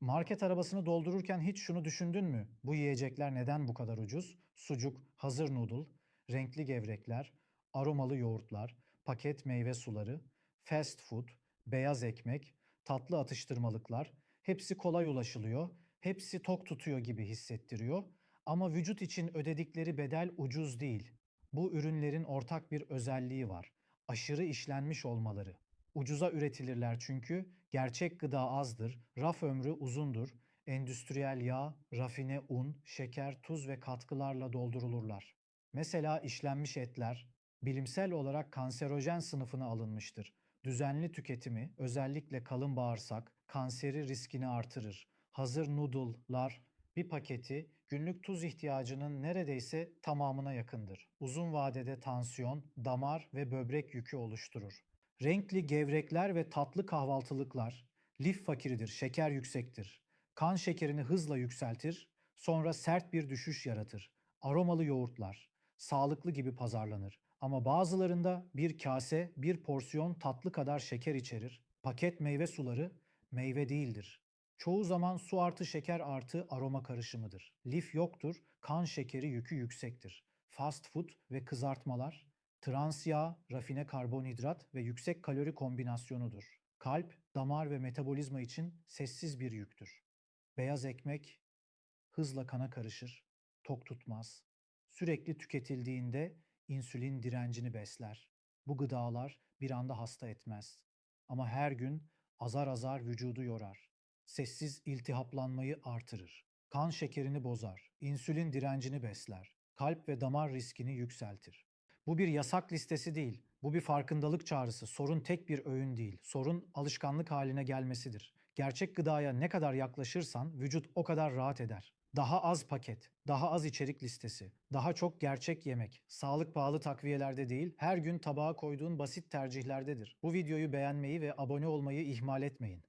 Market arabasını doldururken hiç şunu düşündün mü? Bu yiyecekler neden bu kadar ucuz? Sucuk, hazır noodle, renkli gevrekler, aromalı yoğurtlar, paket meyve suları, fast food, beyaz ekmek, tatlı atıştırmalıklar hepsi kolay ulaşılıyor, hepsi tok tutuyor gibi hissettiriyor ama vücut için ödedikleri bedel ucuz değil. Bu ürünlerin ortak bir özelliği var. Aşırı işlenmiş olmaları. Ucuza üretilirler çünkü gerçek gıda azdır, raf ömrü uzundur, endüstriyel yağ, rafine un, şeker, tuz ve katkılarla doldurulurlar. Mesela işlenmiş etler bilimsel olarak kanserojen sınıfına alınmıştır. Düzenli tüketimi, özellikle kalın bağırsak, kanseri riskini artırır. Hazır noodle'lar bir paketi günlük tuz ihtiyacının neredeyse tamamına yakındır. Uzun vadede tansiyon, damar ve böbrek yükü oluşturur. Renkli gevrekler ve tatlı kahvaltılıklar lif fakiridir, şeker yüksektir. Kan şekerini hızla yükseltir, sonra sert bir düşüş yaratır. Aromalı yoğurtlar sağlıklı gibi pazarlanır ama bazılarında bir kase, bir porsiyon tatlı kadar şeker içerir. Paket meyve suları meyve değildir. Çoğu zaman su artı şeker artı aroma karışımıdır. Lif yoktur, kan şekeri yükü yüksektir. Fast food ve kızartmalar trans yağ, rafine karbonhidrat ve yüksek kalori kombinasyonudur. Kalp, damar ve metabolizma için sessiz bir yüktür. Beyaz ekmek hızla kana karışır, tok tutmaz. Sürekli tüketildiğinde insülin direncini besler. Bu gıdalar bir anda hasta etmez. Ama her gün azar azar vücudu yorar. Sessiz iltihaplanmayı artırır. Kan şekerini bozar. insülin direncini besler. Kalp ve damar riskini yükseltir. Bu bir yasak listesi değil. Bu bir farkındalık çağrısı. Sorun tek bir öğün değil. Sorun alışkanlık haline gelmesidir. Gerçek gıdaya ne kadar yaklaşırsan vücut o kadar rahat eder. Daha az paket, daha az içerik listesi, daha çok gerçek yemek. Sağlık pahalı takviyelerde değil, her gün tabağa koyduğun basit tercihlerdedir. Bu videoyu beğenmeyi ve abone olmayı ihmal etmeyin.